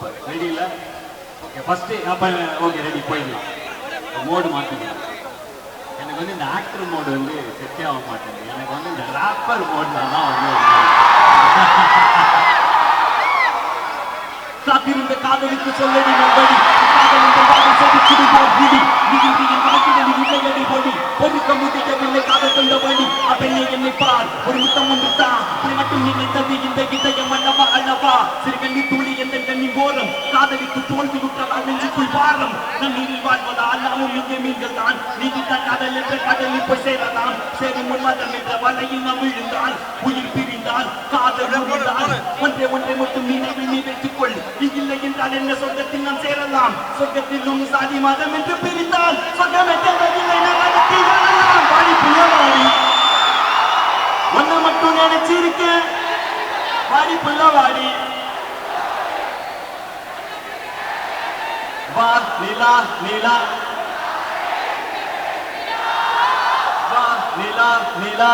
Super ready இல்ல okay first அப்ப okay ready போயிடலாம் மோடு மாத்திக்கலாம் எனக்கு வந்து இந்த ஆக்டர் மோடு வந்து செட்டே ஆக மாட்டேங்குது எனக்கு வந்து இந்த ராப்பர் மோட்ல தான் வந்து காத்திருந்த காதலிக்கு சொல்லடி நம்படி காதலிந்த வாழை செதுக்கிடுவோம் விதி விதி என் வாழ்க்கையில் இல்லையடி பொடி ஒதுக்க முடியவில்லை காதல் கொண்ட வழி அப்பெண்ணை என்னை பார் ஒரு முத்தம் ஒன்று தான் நீ மட்டும் நினைத்தது இந்த இதயம் அல்லவா அல்லவா சிறு கண்ணி துளி எந்த கண்ணி ஓரம் காதலிக்கு தோல்வி விட்டதால் நெஞ்சுக்குள் பாரம் நம் நீரில் வாழ்வதா? அல்லாமும் இங்கே மீன்கள் தான். நீதி தான் கடல் என்ற கடலில் போய் சேரலாம். சேரும் உன்மதம் என்ற வலையில் நாம் விழுந்தால் உயிர் பிரிந்தால் காதல் முடிந்தால் ஒன்றே ஒன்றை மட்டும் நினைவில் நீ வைத்துக் கொள் நீ இல்லை என்றால் என்ன சொர்க்கத்தில் நாம் சேரலாம்? சொர்க்கத்திலும் சாதி மதம் என்று பிரிந்தால் சொர்க்கம் நாம் அதற்கு வாழலாம் வாடி புள்ளவாடி. ஒன்ன மட்டும் நினைச்சிருக்கேன் வாடி புள்ளவாடி. வா நிலா நிலா வா நிலா நிலா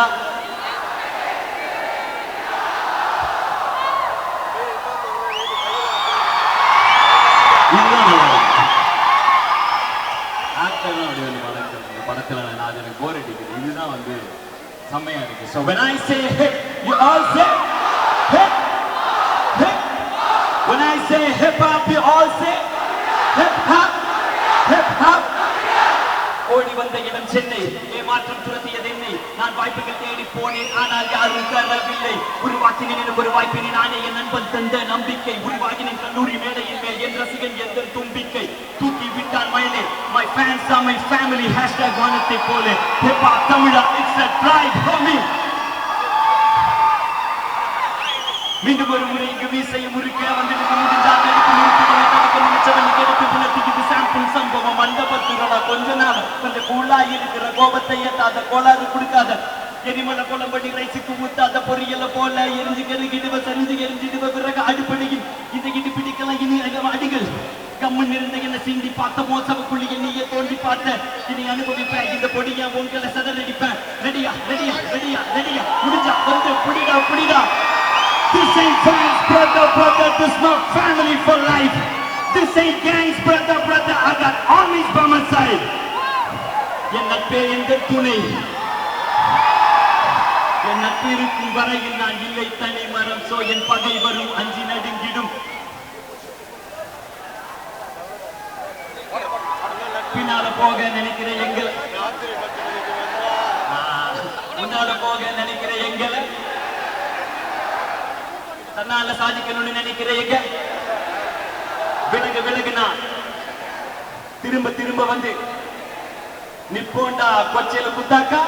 இதுதான் நல்லா இருக்கு. ஆக்டர்லாம் அப்படி வந்து படத்துல இந்த படத்துல நான் அது எனக்கு போர் அடிக்குது. இதுதான் வந்து செம்மையா இருக்கு. So when i say hip you all say hip hip when i say hip hop you all say hip hop hip hop ஓடி வந்த இடம் சென்னை ஏமாற்றம் துரத்தியது என்னை நான் வாய்ப்புகள் தேடி போனேன் ஆனால் யாரும் தரவில்லை உருவாக்கினேன் எனக்கு ஒரு வாய்ப்பினை நானே என் நண்பன் தந்த நம்பிக்கை. உருவாகினேன் கல்லூரி மேடையின் மேல் என் ரசிகன் எந்த தும்பிக்கை. தூக்கி விட்டான் மயிலே. My fans are my family hashtag வானத்தை போல. Hip Tamizha it's a try Homi மீண்டும் ஒரு முறை இங்கு வீசையை முறுக்க வந்துட்டு முடிஞ்சால் நடிப்பு நிறுத்திகளை தடுக்க நினைச்சவன் எடுத்து புலத்துக்கு இது சாம்பிள் சம்பவம். அந்த பத்துரடா கொஞ்ச நாள். கொஞ்சம் கூலா இருக்கிற கோபத்தை ஏத்தாத கோளாறு கொடுக்காத எரிமலை குளம்படி ரைஸுக்கு ஊத்தாத பொரியல போல எரிஞ்சு கருகிடுவ சரிஞ்சு எரிஞ்சிடுவ பிறகு அடுப்படியில். இந்த இடி பிடிக்கலாம் இனி அடிகள் கம்மன் இருந்த என்ன சிந்தி பார்த்த மோசமக்குள்ளி என்னையே தோண்டி பார்த்த. இனி அனுபவிப்பேன் இந்த பொடியா உங்களை சதறடிப்பேன். ரெடியா ரெடியா ரெடியா ரெடியா. முடிஞ்சா வந்து புடிடா புடிடா. This ain't fans, brother, brother, this not family for life. This ain't gangs, brother, brother, I got armies by my side. என் நட்பே எந்த துணை? நட்பு இருக்கும் வரையில் நான் இல்லை. தனி மரம் சோ என் பகை வரும். அஞ்சி நடுங்கிடும். பின்னால போக நினைக்கிற எங்கள் முன்னால போக நினைக்கிற எங்கள் தன்னால சாதிக்கணும்னு நினைக்கிற எங்க விலகு விலகுனா திரும்ப திரும்ப வந்து நிப்போண்டா. கொச்சையில குத்தாக்கா?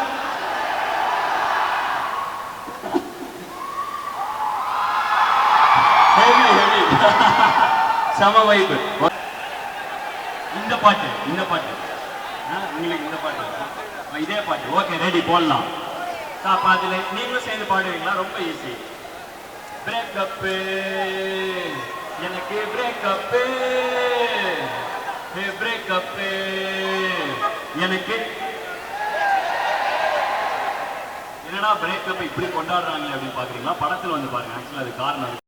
சம வைப்பு இந்த பாட்டு இந்த பாட்டு. உங்களுக்கு இந்த பாட்டு. இதே பாட்டு. ஓகே ரெடி போடலாம். அப்ப அதுல நீங்களும் சேர்ந்து பாடுவீங்களா? ரொம்ப ஈஸி பிரேக்கப் எனக்கு பிரேக்கப் பிரேக்கப் எனக்கு என்னடா பிரேக்கப் இப்படி கொண்டாடுறாங்க அப்படின்னு பாக்குறீங்களா? படத்துல வந்து பாருங்க. ஆக்சுவலா அது காரணம்.